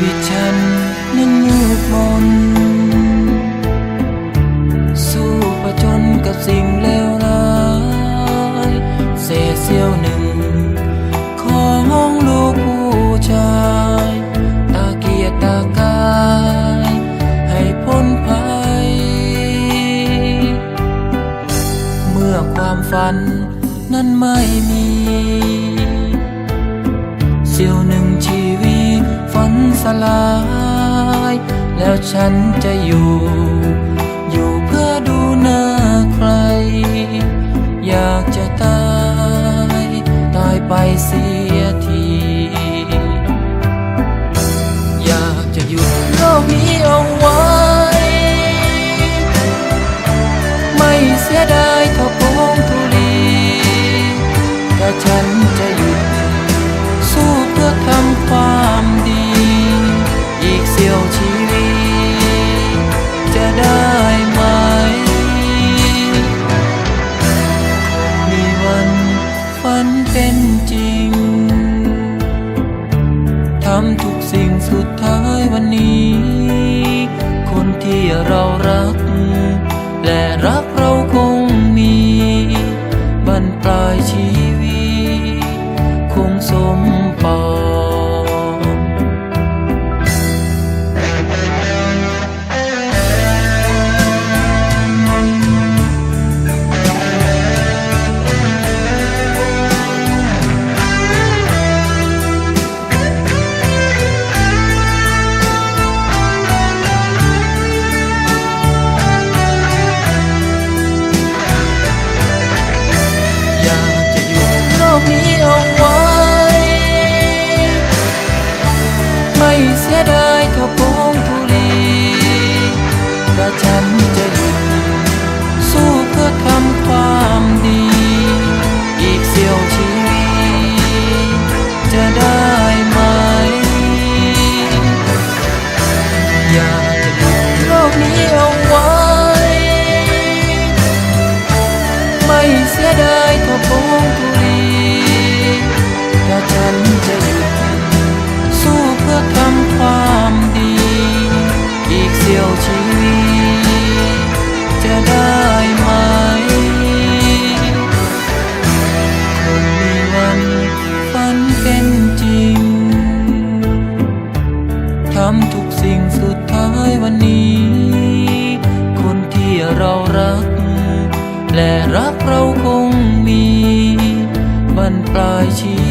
วิตฉันนั้นมืดมน สู้ประจนกับสิ่งเลวร้ายเศเสี้ยวหนึ่ง ของลูกผู้ชาย ตาเกียรตากาย ให้พ้นภัย เมื่อความฝันนั้นไม่มี สลาย แล้วฉันจะอยู่ อยู่เพื่อดูหน้าใคร อยากจะตาย ตายไปเสียที อยากจะหยุดำทุกสิ่งสุดท้ายวันนี้ คนที่เรารัก และรักเราคงมีบรรปลายชีวิต นี้เอาไว้ ไม่เสียดาย รารัก และรักเราคงมีบรรปลายชี